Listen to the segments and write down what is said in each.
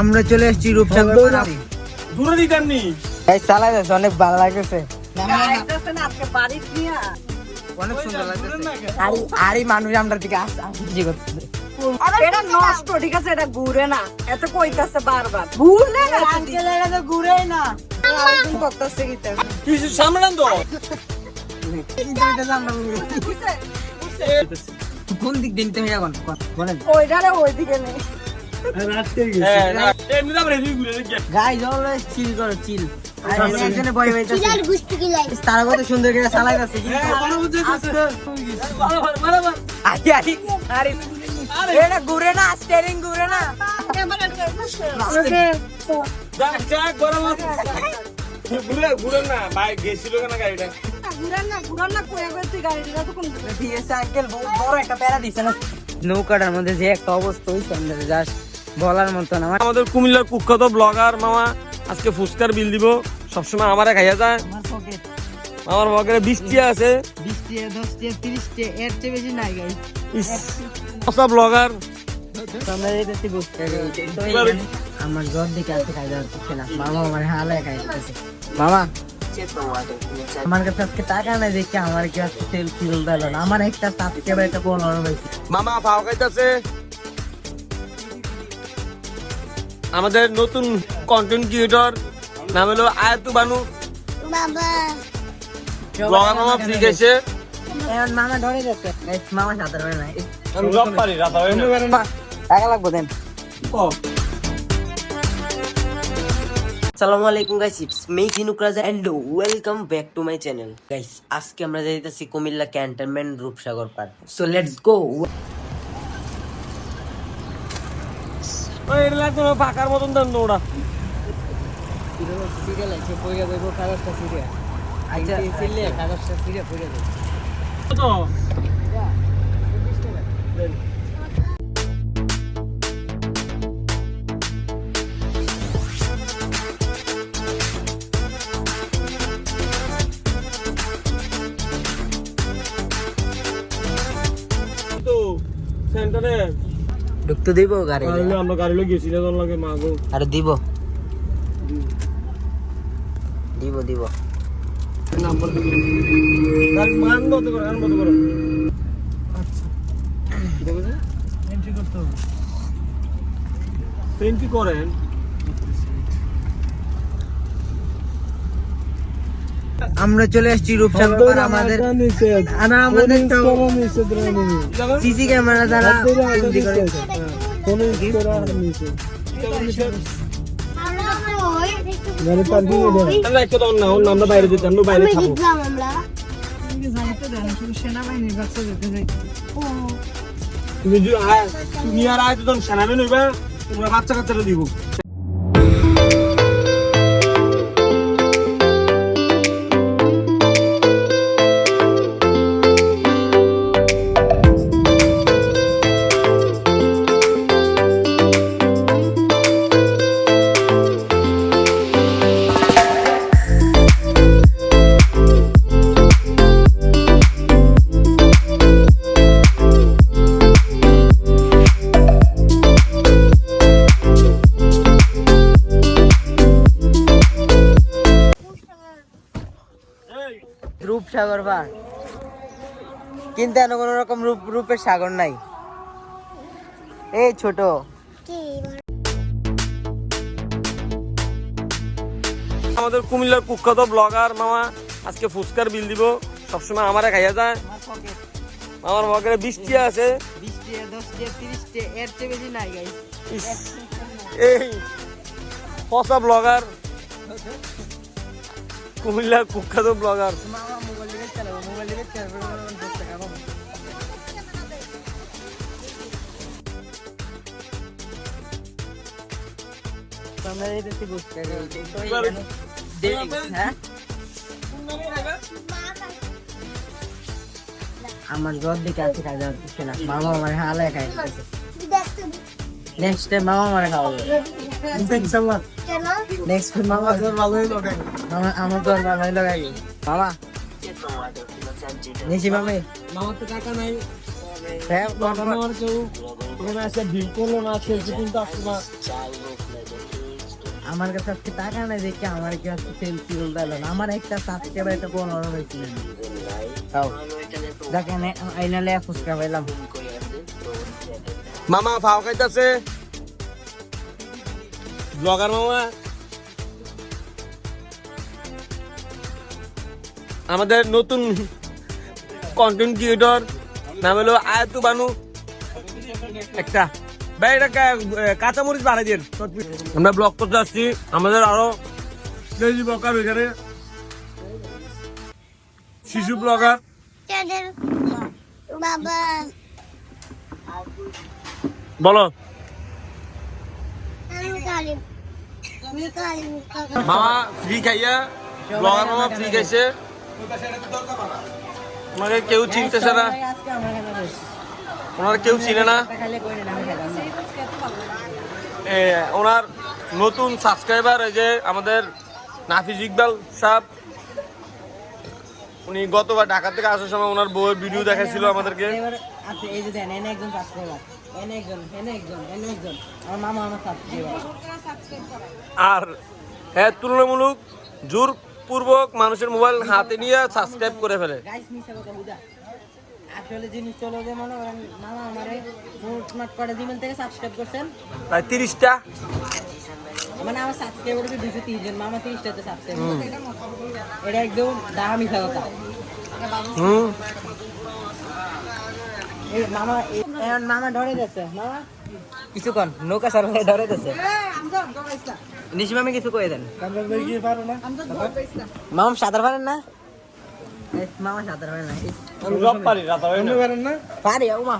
আমরা চলে এসেছি রূপসাগর। দূরে দিতেন নি এই চালাই যাচ্ছে অনেক ভালো লাগতেছে। অনেক সুন্দর লাগতেছে। আরে আরে মানুষ আমরা দিকে আসছে করতেছে। এটা নষ্ট ঠিক আছে এটা ঘুরে না। এত কইতাছে বারবার। ঘুরলে না আঙ্কেল এটা তো ঘুরেই না। করতেছে গীতা কিছু সামনে তো কোন দিক দিন তুমি এখন? বলেন ওইটারে ওইদিকে নেই। চিল করো চিল চিলার গুষ্টি গিলাই তারা কত সুন্দর করে চালাই যাচ্ছে কিন্তু ভালো, ভালো, ভালো, ভালো। আরে আরে। আরে এটা ঘুরে না স্টিয়ারিং ঘুরে না। ঘুরে ভাই গেছিল গাড়িটা? নৌকাটার মধ্যে যে একটা অবস্থা হইছে আমাদের জাস্ট বলার মতো না। আমার আমাদের কুমিল্লার কুখ্যাত ব্লগার মামা আজকে ফুচকার বিল দিব সবসময় আমারে খাইয়া যায়। আমার পকেট আমার বৃষ্টি আছে বিশ টিয়া দশ টিয়া তিরিশ টিয়া এর চেয়ে বেশি নাই গাই কসা ব্লগার। আমরা যেতেছি বুঝতে আমার জ্বর দিকে আসতে খাই যাচ্ছে না। মামা আমার হালে খাই মামা আমার কাছে আজকে টাকা নাই দেখে আমার কি আজকে তেল ফিল দিল না। আমার একটা সাবস্ক্রাইবার একটা মামা ভাও খাইতেছে। আমাদের নতুন কন্টেন্ট ক্রিয়েটর নাম হলো আয়াতু বানু। বাবা। মামা ফ্রি গেছে। মামা ধরে যাচ্ছে মামা সাঁতার পারে না আমি পারি রাতা টাকা লাগবো দেন। আসসালামু আলাইকুম guys it's me Jinuk Raja and welcome back to my channel guys আজকে আমরা যাইতেছি Comilla cantonment Rupsagar park so let's go এটা লাগতো না ফাঁকার মতন দেন তো ওরা। আচ্ছা সিরিয়াল পড়ে যাবে তো তো সেন্টারে ঢুকতে দিব গাড়ি আমরা গাড়ি লই গেছিল তোর লাগে মাগো। আর দিব। দিব দিব। নাম্বার দিব। তার মান বন্ধ করো করে। আচ্ছা। দেখো এন্ট্রি করতে হবে। এন্ট্রি করেন। আমরা চলে এসেছি রূপসাগর আমাদের আর আমাদের তো সিসি ক্যামেরা দ্বারা বন্দি করে আমরা কই আমরা না বাইরে যেতাম আমরা বাইরে আমরা খাব তুমি যদি আয় তুমি আর আয় তো নইবা তোমরা বাচ্চা কাচ্চাটা দিব। পাড় কিন্তু এন কোনো রকম রূপ রূপের সাগর নাই। এই ছোট। আমাদের কুমিল্লার কুখ্যাত ব্লগার মামা আজকে ফুচকার বিল দিব। সবসময় আমারে খাইয়া যায়। আমার বগরে বৃষ্টি আছে। এই পচা ব্লগার। কুমিল্লার কুখ্যাত ব্লগার। মোবাইল চালাবো আমরা যেতেছি বুঝতে হ্যাঁ আমার জ্বর দিকে আছে খাই যাচ্ছে না মামা আমার হালে খাই নেক্সট টাইম মামা আমার খাওয়াবে কেন নেক্সট টাইম মামা জ্বর ভালোই লাগাই মামা আমার জ্বর ভালোই লাগাই মামা নিশি মামে। মামার তো টাকা নাই। হ্যাঁ আছে না কিন্তু না। আমার কাছে আজকে টাকা নাই দেখে আমার কি আজকে সেলফি তুলতে এলো না। আমার একটা সাবস্ক্রাইবার একটা কোন অর্ডার হয়েছিল। তাও দেখেন এই নালে ফুচকা পাইলাম। মামা ফাও খাইতেছে। ব্লগার মামা। আমাদের নতুন কন্টেন্ট ক্রিয়েটর নাম হলো আয়াতু বানু। একটা। ভাই এটা কা- কাঁচামরিচ বাড়াই দিন আমরা ব্লগ করতে আসছি। আমাদের আরও ডেইলি ব্লগার এখানে। শিশু ব্লগার বলো. মামা ফ্রি খাইয়া ব্লগার মামা ফ্রি খাইছে। ওনাকে কেউ চিনতেছে না। ওনার কেউ চিনে না ওনার নতুন সাবস্ক্রাইবার এই যে আমাদের নাফিজ ইকবাল সাহেব, উনি গতবার ঢাকা থেকে আসার সময় ওনার বউয়ের ভিডিও দেখাইছিল আমাদেরকে। আর হ্যাঁ তুলনামূলক জোর পূর্বক মানুষের মোবাইল হাতে নিয়ে সাবস্ক্রাইব করে ফেলে। আসলে জিনিস চলো যে মনে করেন মামা আমারে করে থেকে সাবস্ক্রাইব করছেন। প্রায় তিরিশটা। মানে আমার সাবস্ক্রাইবার হচ্ছে দুশো তিরিশ জন মামা তিরিশটাতে সাবস্ক্রাইব এটা একদম দাহা মিশা কথা। হুম। এই মামা এখন মামা ডরে যাচ্ছে মামা কিছু কন নৌকা সরকারে ডরে যাচ্ছে নিশি মামি কিছু কয়ে দেন। মামা সাঁতার পারেন না? মামা সাঁতার পারেন না এই, সব পারি রাতা পারি ও মা।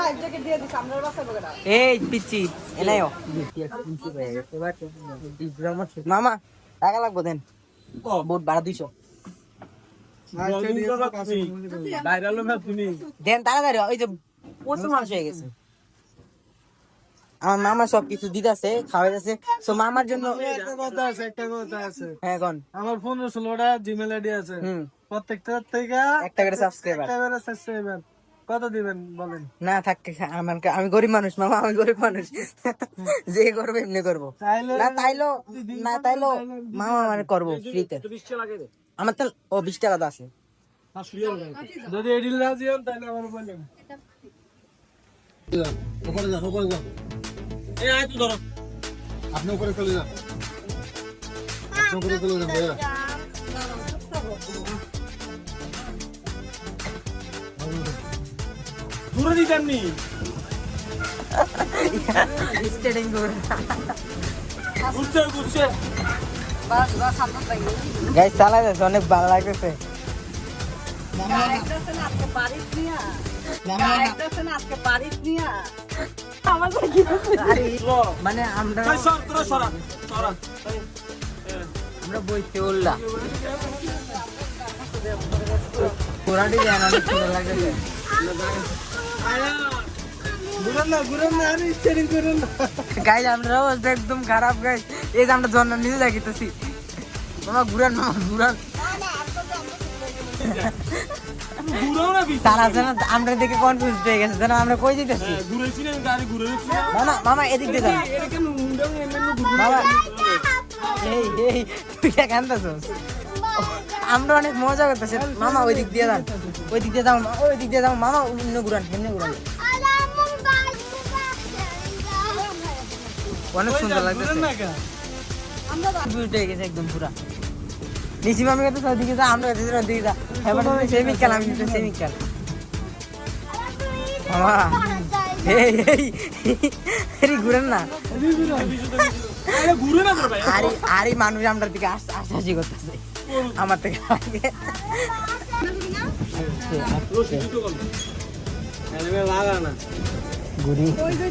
লাইফ জ্যাকেট দিয়ে দিছে আমরা বাসা বগেরা এই পিচ্ছি এনাইও মামা টাকা লাগবো দেন। বহুত বাড়া দুইশো। দেন তাড়াতাড়ি ওই যে প্রচুর মানুষ হয়ে গেছে আমার মামা সব কিছু দিতেছে খাওয়াইতেছে। তো মামার জন্য একটা কথা আছে একটা কথা আছে। হ্যাঁ কোন? আমার পনেরো ষোলোটা জিমেল আইডি আছে। হুম। প্রত্যেকটা থেকে একটা করে সাবস্ক্রাইবার একটা করে সাবস্ক্রাইবার কত দিবেন বলেন? না থাক আমার আমি গরিব মানুষ মামা আমি গরিব মানুষ। যে করব এমনি করব। না তাইলো না তাইলো মামা মানে করব ফ্রিতে আমার তো ও বিশ টাকা তো আছে। যদি এডিল রাজি হন তাহলে আমার বলেন উপরে যান উপরে যান এই আয় তো ধরো। আপনি উপরে চলে যান আপনি উপরে চলে যান ভাইয়া দূরে দিতেন চালাই যাচ্ছে অনেক ভালো লাগতেছে মানে আমরা এই সর তোরা সরা সরা। আমরা বইতে সুন্দর গাইজ আমরা অবস্থা একদম খারাপ গাইজ। এই যে আমরা জন্ম নিতে দেখিতেছি। মামা ঘুরান মামা ঘুরান। তারা যেন আমরা দেখে কনফিউজ হয়ে গেছে যেন আমরা কই দিতেছি না মামা মামা এদিক দিয়ে যান। মামা এই এই তুই আমরা অনেক মজা করতেছি। মামা ওই দিক দিয়ে যান। ওই দিক দিয়ে যাও ওই দিক দিয়ে যাও। মামা অন্য ঘুরান এমনি ঘুরান। অনেক সুন্দর লাগতেছে। গেছে একদম পুরা। নিচি মামি কত দিকে যা আমরা কত দিকে যা। এবার তুমি সেমিক খেল আমি তো সেমিক খেল মামা এই ঘুরেন না আরে ঘুরে না। ভাই আরে আরে মানুষ আমরা দিকে আস আসাসি করতেছে। আমার থেকে আগে। লাগা না ঘুরি ওই, ওই।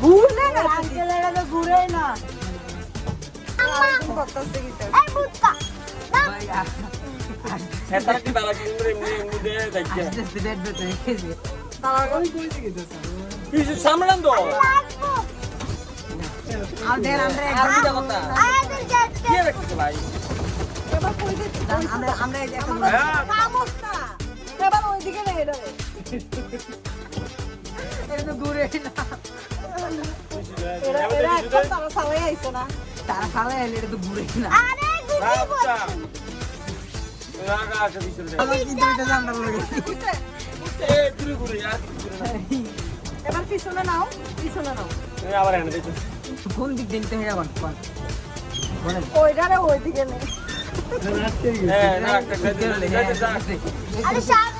ভুল না আঙ্কেল, এটা তো ঘুরেই না। সামলান তো। আমরা আমরা এবার ওইদিকে নেই এটা। তো ঘুরেই না। তারা সালাই আইছে না। তারা খালে এলে এটা তো ঘুরেই না। আরে গুটি আচ্ছা। রাগা আছে ভিতরে। আমার কিন্তু এটা পারল না। বুঝছে? এ ঘুরে ঘুরে আর ঘুরে না এবার পিছনে নাও পিছনে নাও। এই আবার এনে দেখো কোন দিক নিতে হবে এখন? কোন? ওইটারে ওইদিকে নেই হ্যাঁ না একটা খাইতে যাইতে যা আরে কেন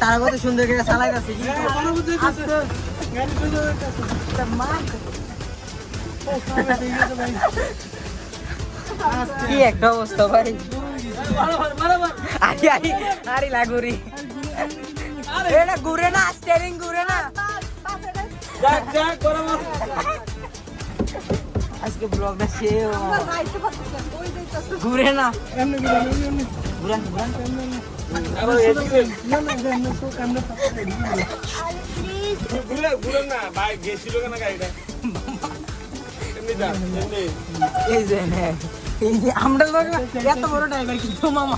তারা কত সুন্দর করে তা মার। কি একটা অবস্থা ভাই আরে লাগুরি ঘুরে না স্টিয়ারিং ঘুরে যাক যাক বরাবর আজকে ব্লগটা সে আমরা যাইতে পারতেছি না, কই যাইতাছে? ঘুরে না। ঘুরান ঘুরান আমরা এত বড় ড্রাইভার কিন্তু মামা।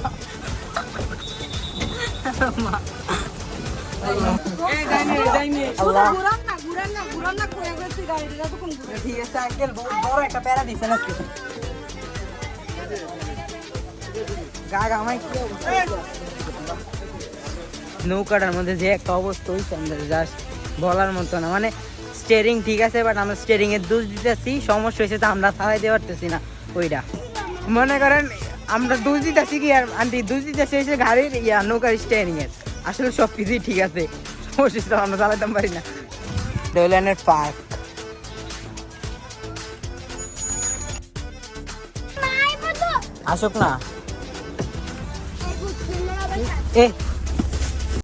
নৌকাটার মধ্যে যে একটা অবস্থা আমাদের জাস্ট বলার মতো না। মানে স্টিয়ারিং ঠিক আছে বাট আমরা স্টিয়ারিং এর দোষ দিতেছি, সমস্যা হয়েছে তো আমরা চালাইতে পারতেছি না ওইটা। মনে করেন, আমরা দোষ দিতেছি কি আর, আন্টি? দোষ দিতেছি গাড়ির ইয়া, নৌকার স্টিয়ারিং এর। আসলে সব কিছুই ঠিক আছে। সমস্যা তো আমরা চালাতে পারি না। ডেভেলনের পার্ক। আসুক না। এ